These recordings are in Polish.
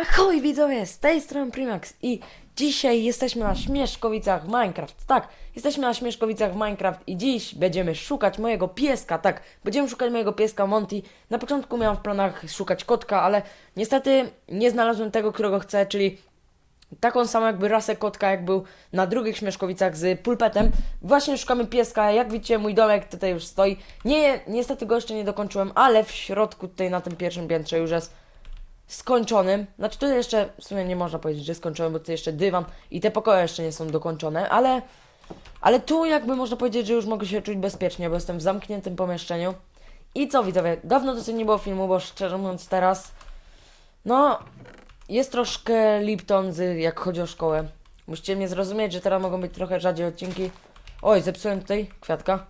Ahoj widzowie, z tej strony Primax i dzisiaj jesteśmy na Śmieszkowicach w Minecraft. Tak, jesteśmy na Śmieszkowicach w Minecraft i dziś będziemy szukać mojego pieska. Tak, będziemy szukać mojego pieska Monty. Na początku miałem w planach szukać kotka, ale niestety nie znalazłem tego, którego chcę, czyli taką samą jakby rasę kotka, jak był na drugich Śmieszkowicach z pulpetem. Właśnie szukamy pieska, jak widzicie mój domek tutaj już stoi. Nie, niestety go jeszcze nie dokończyłem, ale w środku tutaj na tym pierwszym piętrze już jest skończonym. Znaczy tutaj jeszcze w sumie nie można powiedzieć, że skończyłem, bo tutaj jeszcze dywan i te pokoje jeszcze nie są dokończone, ale ale tu jakby można powiedzieć, że już mogę się czuć bezpiecznie, bo jestem w zamkniętym pomieszczeniu. I co widzowie, dawno dosyć nie było filmu, bo szczerze mówiąc teraz no jest troszkę Lipton z, jak chodzi o szkołę. Musicie mnie zrozumieć, że teraz mogą być trochę rzadziej odcinki. Oj, zepsułem tutaj kwiatka.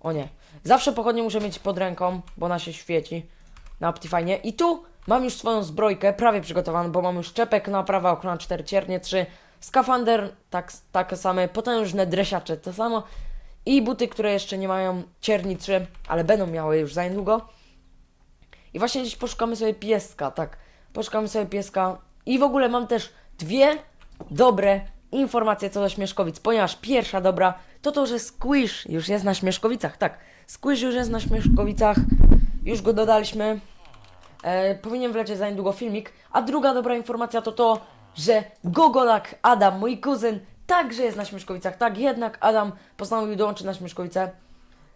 O nie. Zawsze pochodnie muszę mieć pod ręką, bo ona się świeci na Optifine. I tu mam już swoją zbrojkę prawie przygotowaną, bo mam już czepek, naprawa, ochrona 4 ciernie 3, skafander, tak, takie same, potężne dresiacze, to samo. I buty, które jeszcze nie mają cierni 3, ale będą miały już za niedługo. I właśnie dziś poszukamy sobie pieska, tak. Poszukamy sobie pieska. I w ogóle mam też dwie dobre informacje co do Śmieszkowic, ponieważ pierwsza dobra to to, że Squish już jest na Śmieszkowicach, tak. Squish już jest na Śmieszkowicach, już go dodaliśmy. E, powinien wlecieć za niedługo filmik. A druga dobra informacja to to, że Gogolak Adam, mój kuzyn, także jest na Śmieszkowicach. Tak, jednak Adam postanowił dołączyć na Śmieszkowice.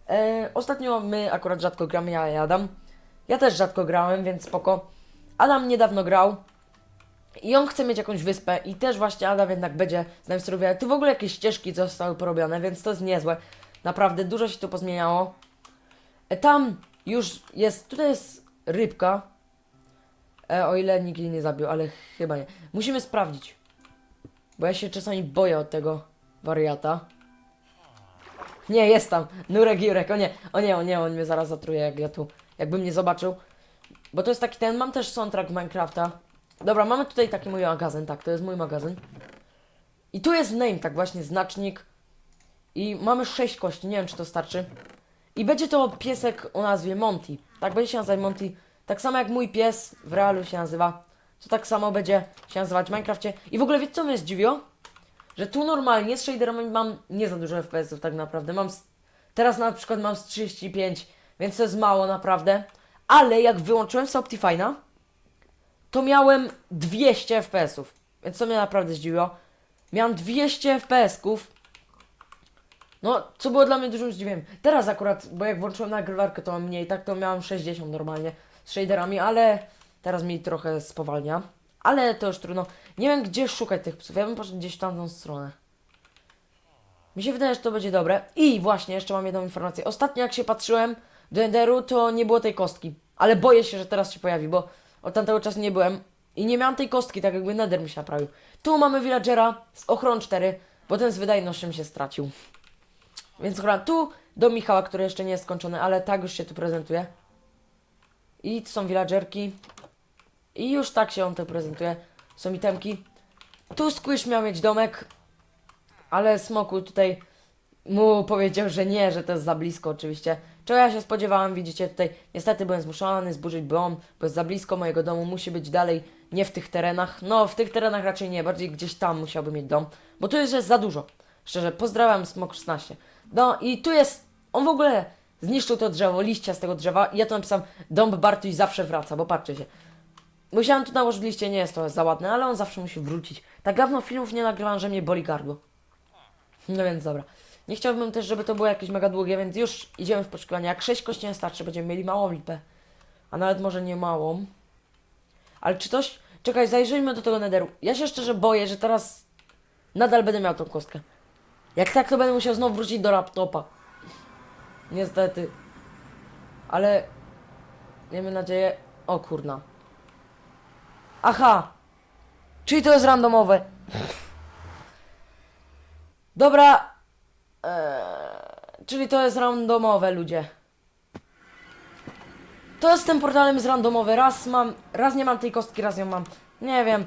E, ostatnio my akurat rzadko gramy, ja i Adam. Ja też rzadko grałem, więc spoko. Adam niedawno grał. I on chce mieć jakąś wyspę i też właśnie Adam jednak będzie z nami survival. Tu w ogóle jakieś ścieżki zostały porobione, więc to jest niezłe. Naprawdę dużo się tu pozmieniało. E, tam już jest, tutaj jest rybka. E, o ile nikt jej nie zabił, ale chyba nie. Musimy sprawdzić. Bo ja się czasami boję od tego wariata. Nie, jest tam. Nurek Jurek, o nie, o nie, o nie, on mnie zaraz zatruje, jak ja tu, jakby mnie zobaczył. Bo to jest taki ten, mam też soundtrack Minecrafta. Dobra, mamy tutaj taki mój magazyn, tak, to jest mój magazyn. I tu jest name, tak właśnie, znacznik. I mamy 6 kości, nie wiem czy to starczy. I będzie to piesek o nazwie Monty. Tak będzie się nazywać Monty. Tak samo jak mój pies w realu się nazywa. To tak samo będzie się nazywać w Minecrafcie. I w ogóle wiecie co mnie zdziwiło? Że tu normalnie z shaderami mam nie za dużo FPS-ów tak naprawdę. Mam z... Teraz na przykład mam z 35, więc to jest mało naprawdę. Ale jak wyłączyłem Optifine'a, to miałem 200 FPS-ów. Więc to mnie naprawdę zdziwiło. Miałem 200 FPS-ków. No, co było dla mnie dużym zdziwieniem. Teraz akurat, bo jak włączyłem nagrywarkę, to mam mniej, tak to miałem 60 normalnie z shaderami, ale teraz mi trochę spowalnia. Ale to już trudno. Nie wiem, gdzie szukać tych psów. Ja bym poszedł gdzieś w tamtą stronę. Mi się wydaje, że to będzie dobre. I właśnie, jeszcze mam jedną informację. Ostatnio jak się patrzyłem do Enderu, to nie było tej kostki. Ale boję się, że teraz się pojawi, bo od tamtego czasu nie byłem. I nie miałem tej kostki, tak jakby Nether mi się naprawił. Tu mamy villagera z ochron 4, bo ten z wydajnością się stracił. Więc chyba tu do Michała, który jeszcze nie jest skończony, ale tak już się tu prezentuje. I tu są villagerki. I już tak się on tu prezentuje. Są itemki. Tu Squish miał mieć domek, ale Smoku tutaj mu powiedział, że nie, że to jest za blisko oczywiście. Czego ja się spodziewałem, widzicie tutaj, niestety byłem zmuszony zburzyć dom, bo jest za blisko mojego domu, musi być dalej, nie w tych terenach. No, w tych terenach raczej nie, bardziej gdzieś tam musiałby mieć dom, bo tu jest jest za dużo. Szczerze, pozdrawiam Smok 16. No i tu jest, on w ogóle zniszczył to drzewo, liścia z tego drzewa i ja tu napisałem, dom Bartuś zawsze wraca, bo patrzcie się. Musiałem tu nałożyć liście, nie jest to za ładne, ale on zawsze musi wrócić. Tak dawno filmów nie nagrywam, że mnie boli gardło. No więc dobra. Nie chciałbym też, żeby to było jakieś mega długie, więc już idziemy w poszukiwanie. Jak 6 kości nie starczy, będziemy mieli małą lipę. A nawet może nie małą. Ale czy coś... Czekaj, zajrzyjmy do tego nederu. Ja się szczerze boję, że teraz nadal będę miał tą kostkę. Jak tak, to będę musiał znowu wrócić do laptopa. Niestety. Ale... Miejmy nadzieję... O kurna. Aha! Czyli to jest randomowe. Dobra. Eee, czyli to jest randomowe, ludzie. To jest tym portalem jest randomowe. Raz mam, raz nie mam tej kostki, raz ją mam. Nie wiem.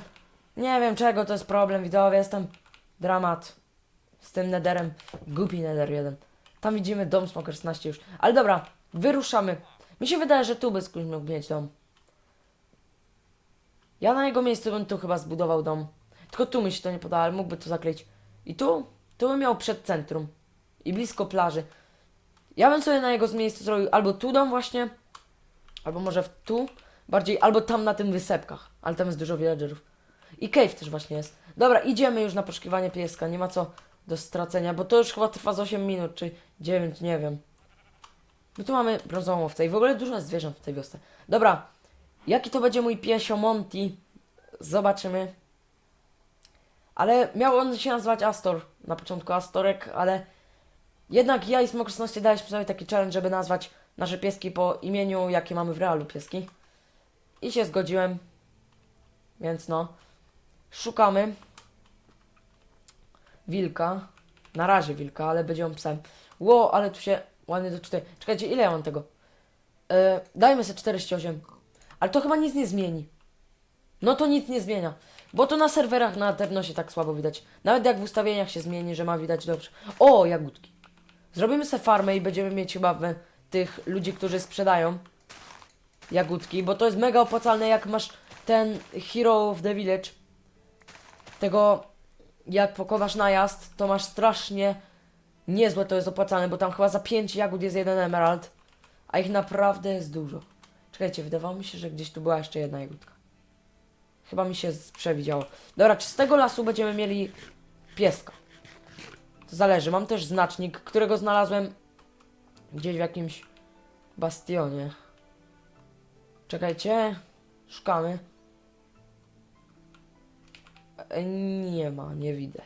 Nie wiem czego to jest problem, widzowie. Jestem dramat z tym nederem. Głupi neder jeden. Tam widzimy dom Smoker 16 już. Ale dobra, wyruszamy. Mi się wydaje, że tu by skrót mógł mieć dom. Ja na jego miejscu bym tu chyba zbudował dom. Tylko tu mi się to nie podoba, ale mógłby to zakryć. I tu? Tu bym miał przed centrum. I blisko plaży. Ja bym sobie na jego miejscu zrobił albo tu dom właśnie, albo może w tu, bardziej, albo tam na tym wysepkach. Ale tam jest dużo villagerów. I cave też właśnie jest. Dobra, idziemy już na poszukiwanie pieska. Nie ma co do stracenia, bo to już chyba trwa z 8 minut, czy 9, nie wiem. My tu mamy brązową owcę i w ogóle dużo zwierząt w tej wiosce. Dobra, jaki to będzie mój piesio Monty? Zobaczymy. Ale miał on się nazywać Astor. Na początku Astorek, ale jednak ja i Smok 16 daliśmy sobie taki challenge, żeby nazwać nasze pieski po imieniu, jakie mamy w realu pieski. I się zgodziłem. Więc no. Szukamy wilka. Na razie wilka, ale będzie on psem. Ło, ale tu się ładnie doczytuje. Czekajcie, ile ja mam tego? Yy, dajmy sobie 48. Ale to chyba nic nie zmieni. No to nic nie zmienia. Bo to na serwerach na Ternosie tak słabo widać. Nawet jak w ustawieniach się zmieni, że ma widać dobrze. O, jagódki. Zrobimy sobie farmę i będziemy mieć chyba tych ludzi, którzy sprzedają jagódki, bo to jest mega opłacalne, jak masz ten Hero of the Village. Tego, jak pokonasz najazd, to masz strasznie niezłe to jest opłacalne, bo tam chyba za 5 jagód jest jeden emerald, a ich naprawdę jest dużo. Czekajcie, wydawało mi się, że gdzieś tu była jeszcze jedna jagódka. Chyba mi się przewidziało. Dobra, czy z tego lasu będziemy mieli pieska? To zależy. Mam też znacznik, którego znalazłem gdzieś w jakimś bastionie. Czekajcie. Szukamy. Nie ma, nie widzę.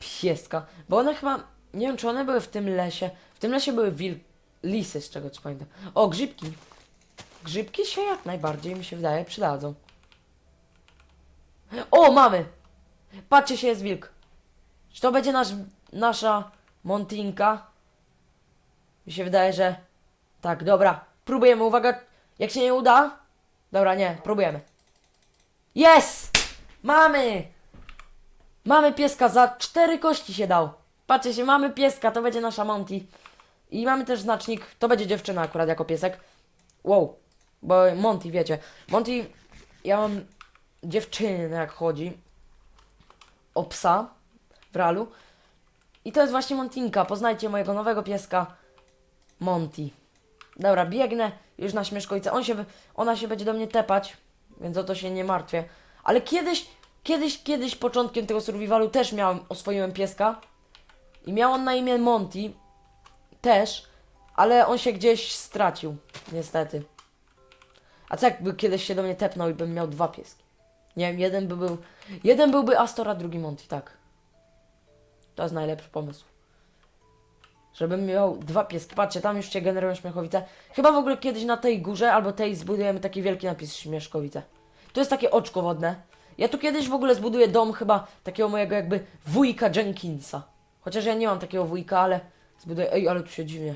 Pieska. Bo one chyba. Nie wiem, czy one były w tym lesie. W tym lesie były wil... lisy, z czego co pamiętam. O, grzybki. Grzybki się jak najbardziej, mi się wydaje, przydadzą. O, mamy! Patrzcie się, jest wilk. Czy to będzie nasz, nasza Montinka? Mi się wydaje, że... Tak, dobra. Próbujemy, uwaga. Jak się nie uda... Dobra, nie, próbujemy. Jest! Mamy! Mamy pieska, za cztery kości się dał. Patrzcie się, mamy pieska, to będzie nasza Monty. I mamy też znacznik, to będzie dziewczyna akurat jako piesek. Wow, bo Monty, wiecie. Monty, ja mam dziewczynę jak chodzi. O psa w realu. I to jest właśnie Montinka. Poznajcie mojego nowego pieska Monty. Dobra, biegnę już na śmieszkojce. On się, ona się będzie do mnie tepać, więc o to się nie martwię. Ale kiedyś, kiedyś, kiedyś początkiem tego survivalu też miałem, oswoiłem pieska. I miał on na imię Monty. Też. Ale on się gdzieś stracił. Niestety. A co jakby kiedyś się do mnie tepnął i bym miał dwa pieski? Nie wiem, jeden by był... Jeden byłby Astor, a drugi Monty, tak. To jest najlepszy pomysł. Żebym miał dwa pieski. Patrzcie, tam już się generują śmiechowice. Chyba w ogóle kiedyś na tej górze albo tej zbudujemy taki wielki napis śmieszkowice. To jest takie oczko wodne. Ja tu kiedyś w ogóle zbuduję dom chyba takiego mojego jakby wujka Jenkinsa. Chociaż ja nie mam takiego wujka, ale zbuduję... Ej, ale tu się dziwnie.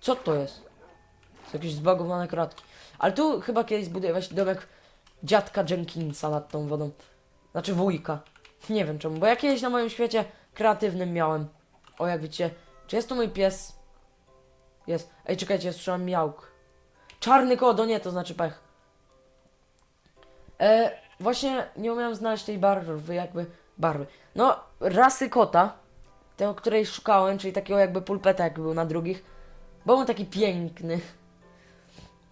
Co to jest? To jakieś zbagowane kratki. Ale tu chyba kiedyś zbuduję właśnie domek dziadka Jenkinsa nad tą wodą. Znaczy wujka. Nie wiem czemu, bo ja kiedyś na moim świecie kreatywnym miałem. O, jak widzicie. Czy jest tu mój pies? Jest. Ej, czekajcie, słyszałem miałk. Czarny kot, o nie, to znaczy pech. E, właśnie nie umiałem znaleźć tej barwy, jakby barwy. No, rasy kota, tego, której szukałem, czyli takiego jakby pulpeta, jak był na drugich. Bo on taki piękny.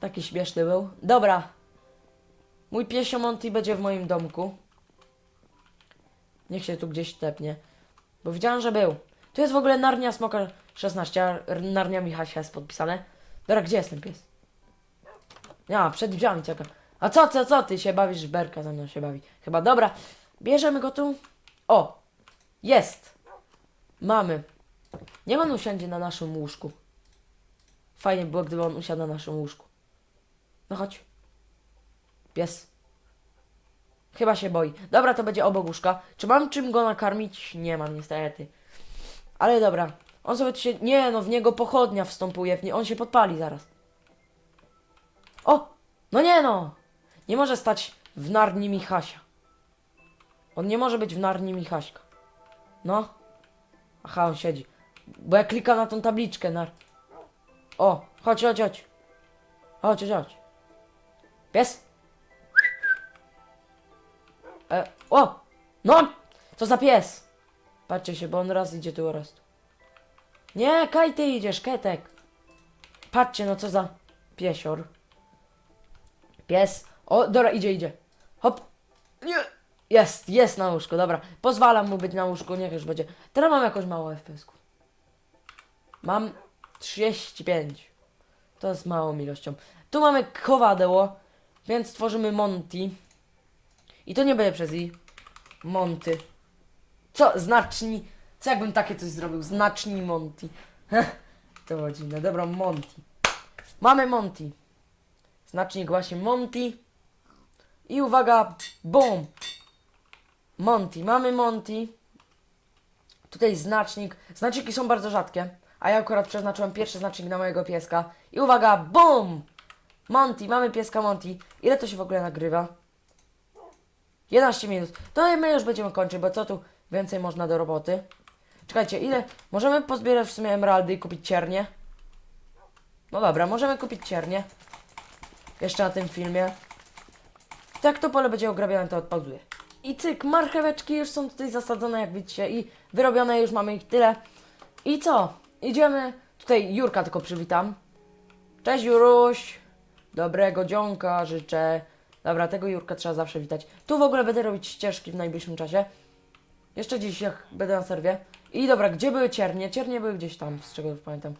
Taki śmieszny był. Dobra. Mój piesio Monty będzie w moim domku. Niech się tu gdzieś tepnie. Bo widziałem, że był. Tu jest w ogóle Narnia Smoka 16, a Narnia Michasia jest podpisane. Dobra, gdzie jest ten pies? Ja, przed drzwiami czeka. A co, co, co ty się bawisz? Berka ze mną się bawi. Chyba, dobra. Bierzemy go tu. O! Jest! Mamy. Niech on usiądzie na naszym łóżku. Fajnie było, gdyby on usiadł na naszym łóżku. No chodź. Pies. Chyba się boi. Dobra, to będzie obok łóżka. Czy mam czym go nakarmić? Nie mam, niestety. Ale dobra. On sobie tu się... Nie, no w niego pochodnia wstępuje. W nie... On się podpali zaraz. O! No nie no! Nie może stać w narni Michasia. On nie może być w narni Michaśka. No. Aha, on siedzi. Bo ja klikam na tą tabliczkę nar... O! Chodź, chodź, chodź. Chodź, chodź, chodź. Pies? E, o! No! Co za pies? Patrzcie się, bo on raz idzie tu, raz tu. Nie, Kaj, ty idziesz, Ketek. Patrzcie, no co za piesior. Pies. O, dobra, idzie, idzie. Hop. Nie. Jest, jest na łóżku, dobra. Pozwalam mu być na łóżku, niech już będzie. Teraz mam jakoś mało FPS-ków. Mam 35. To jest małą ilością. Tu mamy kowadło, więc tworzymy Monty. I to nie będzie przez i. Monty. Co? Znaczni. Co jakbym takie coś zrobił? Znaczni Monty. Heh, to dziwne. Dobra, Monty. Mamy Monty. Znacznik właśnie Monty. I uwaga, boom. Monty. Mamy Monty. Tutaj znacznik. Znaczniki są bardzo rzadkie. A ja akurat przeznaczyłem pierwszy znacznik na mojego pieska. I uwaga, boom! Monty, mamy pieska Monty. Ile to się w ogóle nagrywa? 11 minut. To my już będziemy kończyć, bo co tu więcej można do roboty? Czekajcie, ile? Możemy pozbierać w sumie emeraldy i kupić ciernie? No dobra, możemy kupić ciernie. Jeszcze na tym filmie. Jak to pole będzie ograbione, to odpauzuję. I cyk, marcheweczki już są tutaj zasadzone, jak widzicie, i wyrobione już mamy ich tyle. I co? Idziemy. Tutaj Jurka tylko przywitam. Cześć Juruś. Dobrego dzionka życzę. Dobra, tego Jurka trzeba zawsze witać. Tu w ogóle będę robić ścieżki w najbliższym czasie. Jeszcze dziś, jak będę na serwie. I dobra, gdzie były ciernie? Ciernie były gdzieś tam, z czego już pamiętam.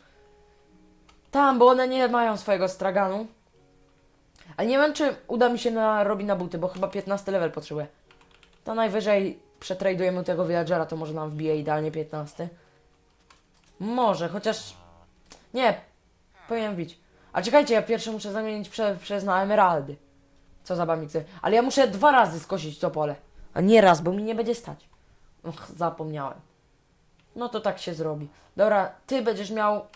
Tam, bo one nie mają swojego straganu. Ale nie wiem, czy uda mi się na, robić na buty, bo chyba 15 level potrzebuję. To najwyżej przetradujemy tego villagera, to może nam wbije idealnie 15. Może, chociaż... Nie, powinien wbić. A czekajcie, ja pierwszy muszę zamienić prze, przez na emeraldy. Co za bamiksy. Ale ja muszę dwa razy skosić to pole. A nie raz, bo mi nie będzie stać. Och, zapomniałem. No to tak się zrobi. Dobra, ty będziesz miał...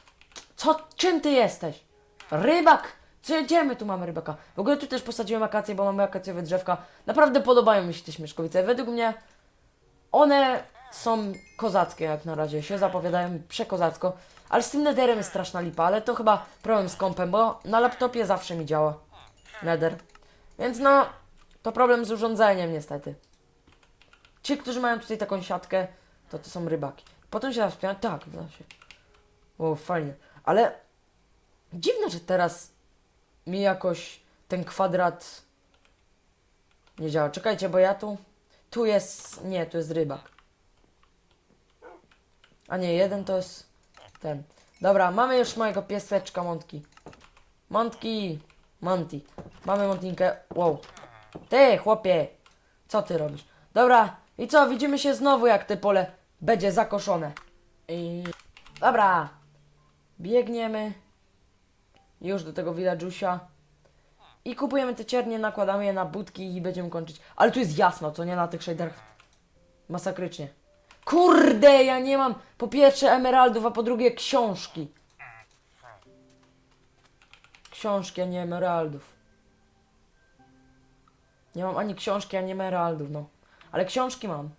Co? Czym ty jesteś? Rybak! Co gdzie my tu mamy rybaka? W ogóle tu też posadziłem akacje, bo mamy akacjowe drzewka. Naprawdę podobają mi się te śmieszkowice. Według mnie one są kozackie jak na razie. Się zapowiadają przekozacko. Ale z tym netherem jest straszna lipa, ale to chyba problem z kompem, bo na laptopie zawsze mi działa nether. Więc no, to problem z urządzeniem niestety. Ci, którzy mają tutaj taką siatkę, to to są rybaki. Potem się zaśpiewa, tak, da się. O, fajnie. Ale dziwne, że teraz mi jakoś ten kwadrat nie działa. Czekajcie, bo ja tu... Tu jest... Nie, tu jest rybak. A nie, jeden to jest ten. Dobra, mamy już mojego pieseczka Montki. Montki! Monty. Mamy Montinkę. Wow. Ty, chłopie! Co ty robisz? Dobra, i co? Widzimy się znowu, jak te pole będzie zakoszone. I... Dobra. Biegniemy. Już do tego village'usia. I kupujemy te ciernie, nakładamy je na budki i będziemy kończyć. Ale tu jest jasno, co nie na tych shaderach. Masakrycznie. Kurde, ja nie mam po pierwsze emeraldów, a po drugie książki. Książki, a nie emeraldów. Nie mam ani książki, ani emeraldów, no. Ale książki mam.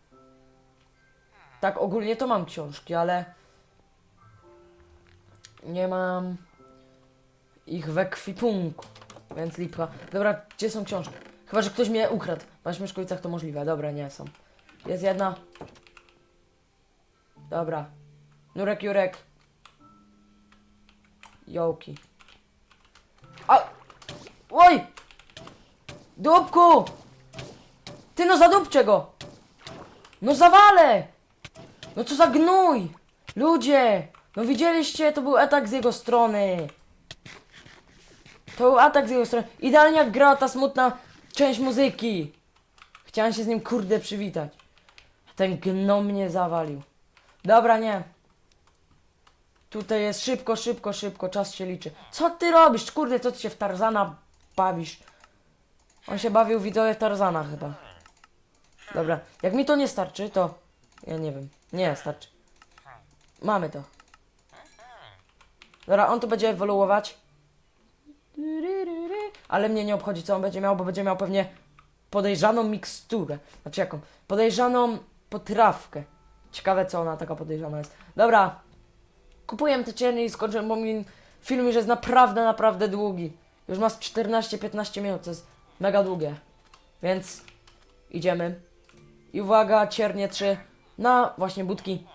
Tak, ogólnie to mam książki, ale... Nie mam ich w ekwipunku, więc lipa. Dobra, gdzie są książki? Chyba, że ktoś mnie ukradł. Na Śmieszkowicach to możliwe. Dobra, nie są. Jest jedna. Dobra. Nurek, Jurek. Jołki. A! Oj! Dupku! Ty no zadupcie go! No zawale! No co za gnój! Ludzie! No widzieliście, to był atak z jego strony. To był atak z jego strony. Idealnie jak grała ta smutna część muzyki. Chciałem się z nim kurde przywitać. Ten gnom mnie zawalił. Dobra, nie. Tutaj jest szybko, szybko, szybko, czas się liczy. Co ty robisz? Kurde, co ty się w Tarzana bawisz? On się bawił widzowie w Tarzana chyba. Dobra, jak mi to nie starczy, to... Ja nie wiem. Nie, starczy. Mamy to. Dobra, on tu będzie ewoluować. Ale mnie nie obchodzi, co on będzie miał, bo będzie miał pewnie podejrzaną miksturę. Znaczy jaką? Podejrzaną potrawkę. Ciekawe, co ona taka podejrzana jest. Dobra. Kupujemy te cienie i skończymy, bo mi film już jest naprawdę, naprawdę długi. Już ma z 14-15 minut, to jest mega długie. Więc Idziemy. I uwaga, ciernie 3 na właśnie budki.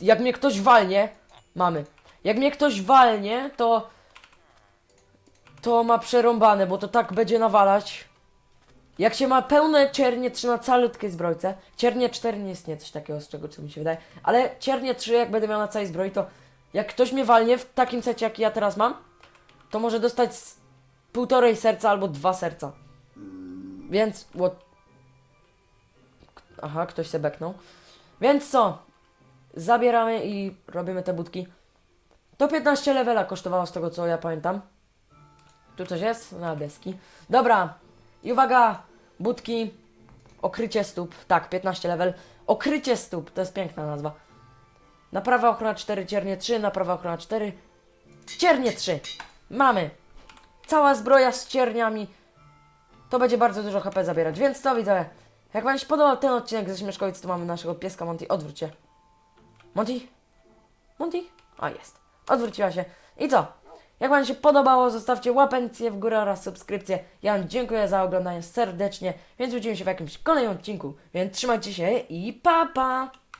Jak mnie ktoś walnie, mamy. Jak mnie ktoś walnie, to to ma przerąbane, bo to tak będzie nawalać. Jak się ma pełne ciernie 3 na calutkiej zbrojce, ciernie 4 nie istnieje coś takiego, z czego co mi się wydaje, ale ciernie 3 jak będę miał na całej zbroi, to jak ktoś mnie walnie w takim secie, jaki ja teraz mam, to może dostać półtorej serca albo dwa serca. Więc, what? Aha, ktoś se beknął. Więc co? Zabieramy i robimy te budki. To 15 levela kosztowało z tego co ja pamiętam. Tu coś jest? Na deski. Dobra. I uwaga, budki. Okrycie stóp. Tak, 15 level. Okrycie stóp, to jest piękna nazwa. Naprawa ochrona 4, ciernie 3, naprawa ochrona 4. Ciernie 3. Mamy. Cała zbroja z cierniami. To będzie bardzo dużo HP zabierać. Więc co widzowie? Jak Wam się podobał ten odcinek ze Śmieszkowic, to mamy naszego pieska Monty. Odwróć się. Monty? Monty? A jest. Odwróciła się. I co? Jak Wam się podobało, zostawcie łapencję w górę oraz subskrypcję. Ja Wam dziękuję za oglądanie serdecznie, więc widzimy się w jakimś kolejnym odcinku. Więc trzymajcie się i pa pa!